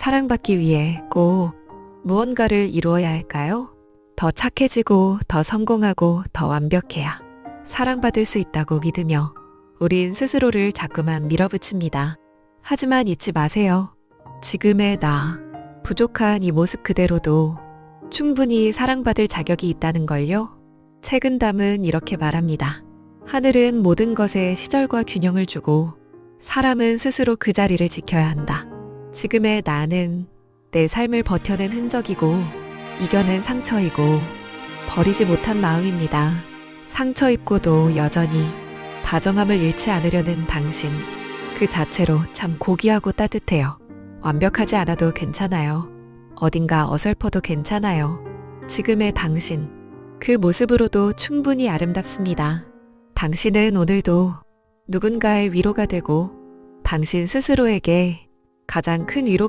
사랑받기 위해 꼭 무언가를 이루어야 할까요? 더 착해지고 더 성공하고 더 완벽해야 사랑받을 수 있다고 믿으며 우린 스스로를 자꾸만 밀어붙입니다. 하지만 잊지 마세요. 지금의 나, 부족한 이 모습 그대로도 충분히 사랑받을 자격이 있다는 걸요. 책은 담은 이렇게 말합니다. 하늘은 모든 것에 시절과 균형을 주고 사람은 스스로 그 자리를 지켜야 한다. 지금의 나는 내 삶을 버텨낸 흔적이고 이겨낸 상처이고 버리지 못한 마음입니다. 상처 입고도 여전히 다정함을 잃지 않으려는 당신. 그 자체로 참 고귀하고 따뜻해요. 완벽하지 않아도 괜찮아요. 어딘가 어설퍼도 괜찮아요. 지금의 당신. 그 모습으로도 충분히 아름답습니다. 당신은 오늘도 누군가의 위로가 되고 당신 스스로에게 가장 큰 위로